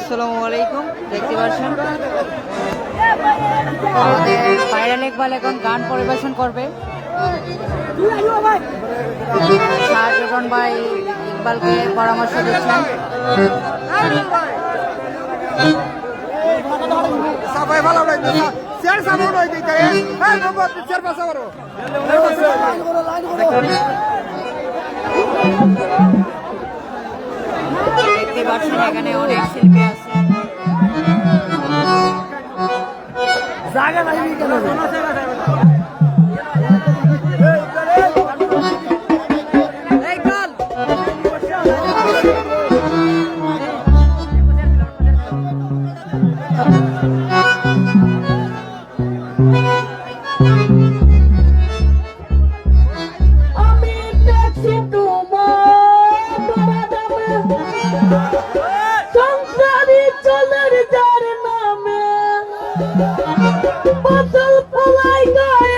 আসসালামু আলাইকুম, দেখতে পাচ্ছেন? পায়রাল ইকবাল এখন গান পরিবেশন করবে। শাহজগন ভাই ইকবালকে পরামর্শ দিচ্ছেন। দেখতে এখানে অনেক জায়গা নাই কেন Bottle polite guy.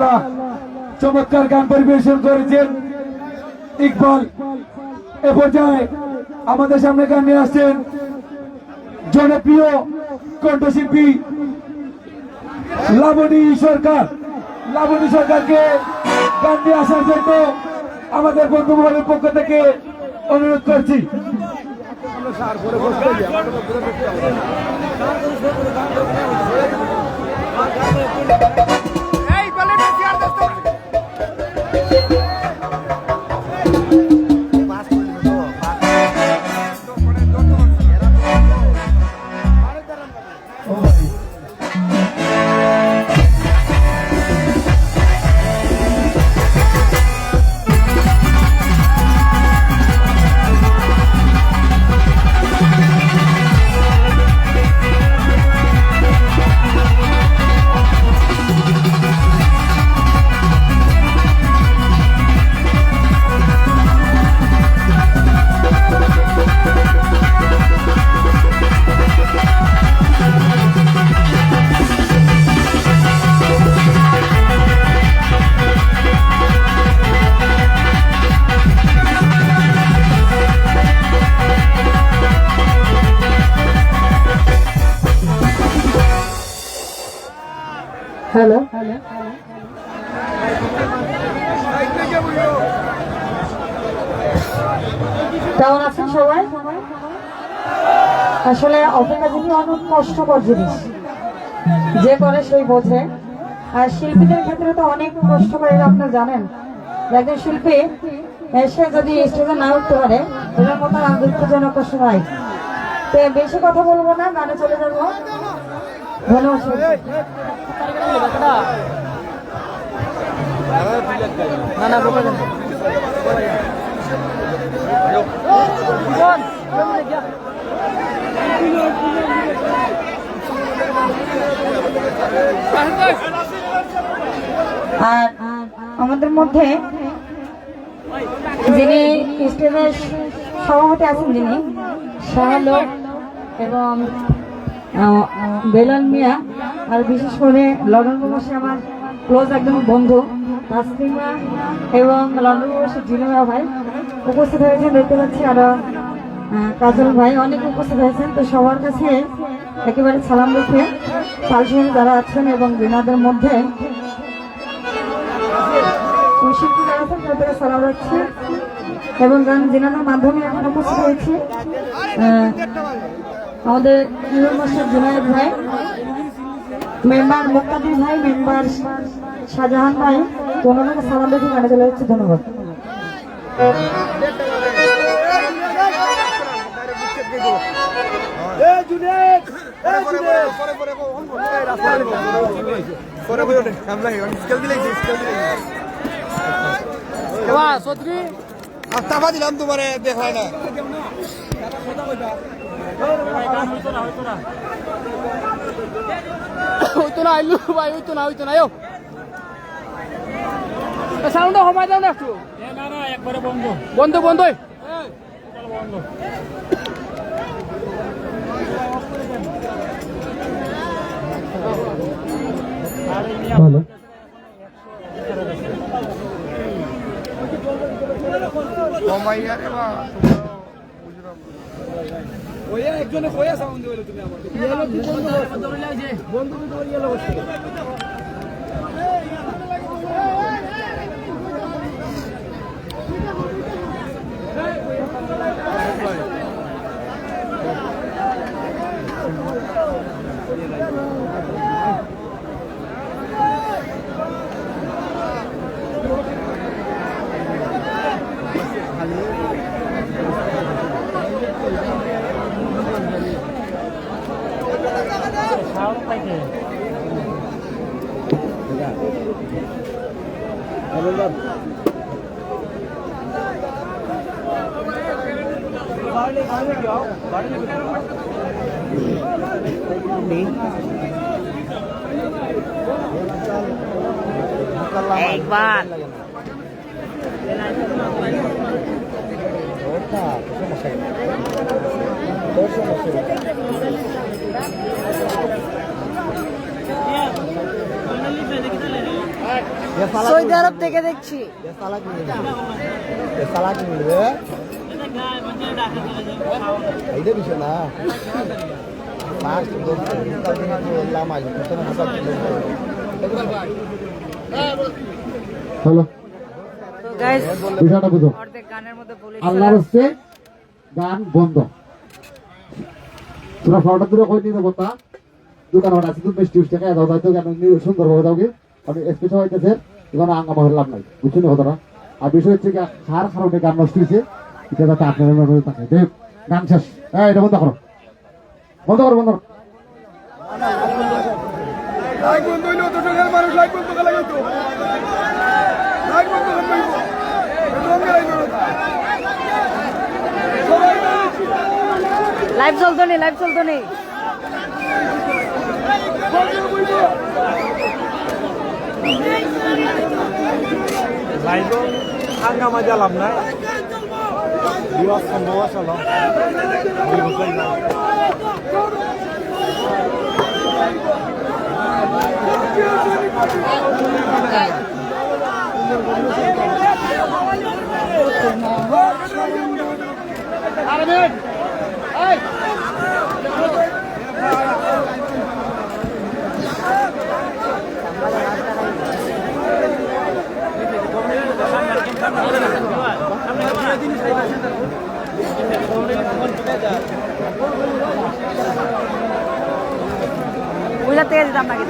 মাশাআল্লাহ চমৎকার গান পরিবেশন করেছেন। ইকবাল, এ পর্যায়ে আমাদের সামনে গান নিয়ে আসছেন জনপ্রিয় কণ্ঠশিল্পী লাবণী সরকার। লাবণী সরকারকে গান নিয়ে আসার জন্য আমাদের বন্ধু পক্ষ থেকে অনুরোধ করছি। এই বলে Oh, হ্যালো কেমন আছেন সবাই? আসলে অপেক্ষা অনেক কষ্টকর জিনিস। যে করে সেই বোঝে। আর শিল্পীদের ক্ষেত্রে তো অনেক কষ্ট করে এটা আপনারা জানেন। একজন শিল্পী এসে যদি স্টেজে না উঠতে পারে, এটার মতো দুঃখজনক নাই তো বেশি কথা বলব না, গানে চলে যাব। ধন্যবাদ না না বলবেন আর আমাদের মধ্যে যিনি স্টেজের সভাপতি আছেন যিনি শাহলোক এবং বেলাল মিয়া আর বিশেষ করে লন্ডন প্রবাসী আমার ক্লোজ একদম বন্ধু, তাসলিমা এবং লন্ডন প্রবাসী জিনেমা ভাই উপস্থিত হয়েছেন, দেখতে পাচ্ছি আরও কাজল ভাই অনেক উপস্থিত হয়েছেন। তো সবার কাছে একেবারে সালাম রেখে পাশে যারা আছেন এবং বিনাদের মধ্যে সালাম রাখছি এবং গান জেনানোর মাধ্যমে এখন উপস্থিত হয়েছে। আমাদের জুনায়দ ভাই মেম্বার মুক্তাদির ভাই মেম্বার শাহজাহান ভাই ওনাদেরকে সালাম রেখে গানে চলে যাচ্ছে ধন্যবাদ দেখায় না হইতো না আইলু ভাই হইতো না হইতো না আয়ো। সাউন্ডটা কমাই দাও না একটু। বন্ধ। বন্ধ ভালো। কমাইয়া রে বা? ওয়া একজনে কইয়া সাউন্ড দিলে তুমি আমার একবার সৌদি আরব থেকে দেখছি। এইটা বিষয় না তো আল্লাহর হচ্ছে গান বন্ধ। তোরা ফটো দূরে কই নিতে বলতা দোকান ওটা আছে তুমি মিষ্টি মিষ্টি খাই দাও হয়তো গান সুন্দর ভাবে দাও কি? আমি স্পেশাল হইতেছে এখানে আঙ্গামা হলাম নাই। বুঝছেন কথাটা? আর বিষয় হচ্ছে হার কারণে গান নষ্ট হয়েছে এটা যাতে আপনারা থাকে দেখ গান শেষ। হ্যাঁ এটা বন্ধ করো। বন্ধ করো, বন্ধ লাইভ চলতো নেই লাইভ চলতো নেই হাঙ্গামা জ্বালাম না বিবাহ সম্ভব আসলো বুঝার থেকে দিতাম নাকি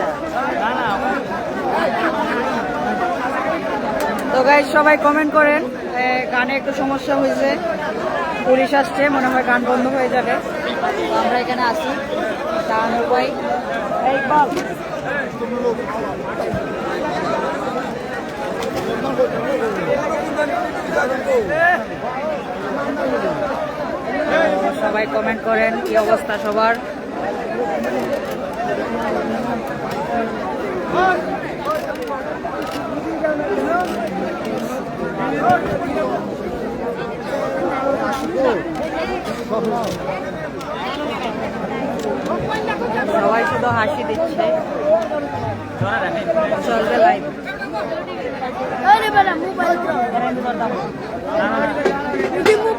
তো গাই সবাই কমেন্ট করেন এ, গানে একটু সমস্যা হয়েছে পুলিশ আসছে মনে হয় গান বন্ধ হয়ে যাবে। আমরা এখানে আসি দাঁড়ানোর ভাই এই সবাই কমেন্ট করেন কি অবস্থা সবার? সবাই শুধু হাসি দিচ্ছে। চলবে লাইভ মোবাইল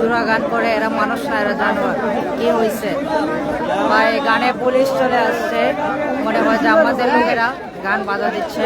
জোড়া গান করে এরা মানুষ না, এরা জানোয়ার। কি হয়েছে বা এই গানে পুলিশ চলে আসছে। মনে হয় যে আমাদের লোকেরা গান বাজা দিচ্ছে।